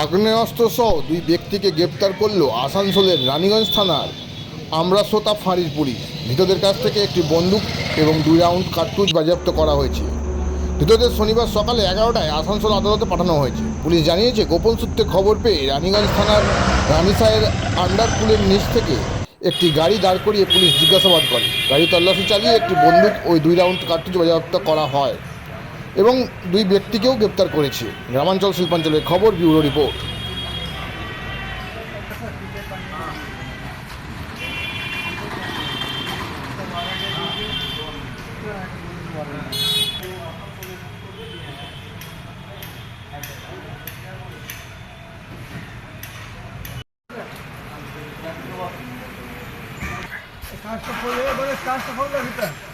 আগ্নেয়াস্ত্র সহ দুই ব্যক্তিকে গ্রেপ্তার করল আসানসোলের রানীগঞ্জ থানার আমরাসোতা ফাঁড়ির পুলিশ। ধৃতদের কাছ থেকে একটি বন্দুক এবং দুই রাউন্ড কার্তুজ বাজেয়াপ্ত করা হয়েছে। ধৃতদের শনিবার সকালে এগারোটায় আসানসোল আদালতে পাঠানো হয়েছে। পুলিশ জানিয়েছে, গোপন সূত্রে খবর পেয়ে রানীগঞ্জ থানার রানীসাহের আন্ডারপুলের নিচ থেকে একটি গাড়ি দাঁড় করিয়ে পুলিশ জিজ্ঞাসাবাদ করে। গাড়ি তল্লাশি চালিয়ে একটি বন্দুক ওই দুই রাউন্ড কার্তুজ বাজেয়াপ্ত করা হয়। এবং দুই ব্যক্তিকেও গ্রেপ্তার করেছে। গ্রামাঞ্চল শিল্পাঞ্চলের খবর, ব্যুরো রিপোর্ট। কাজটা করলে, এবারে কাজটা করলে ভিতর।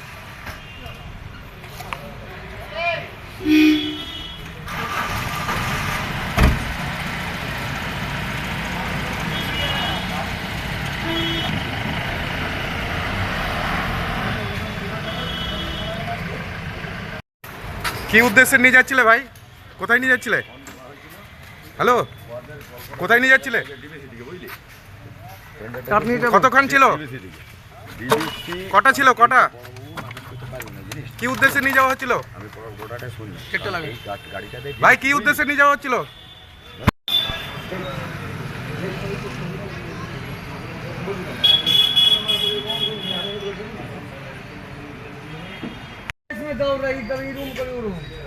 কি উদ্দেশ্যে নিয়ে যাচ্ছিলে ভাই? কোথায় নিয়ে যাচ্ছিলে? হ্যালো কোথায় নিয়ে যাচ্ছিলে? কতক্ষণ ছিল? কটা ছিল, কটা? কি উদ্দেশ্যে নিয়ে যাওয়া হচ্ছিল? ভাই, কি উদ্দেশ্যে নিয়ে যাওয়া হচ্ছিল? Thank you. गौर रही दवी रूम करू रूम।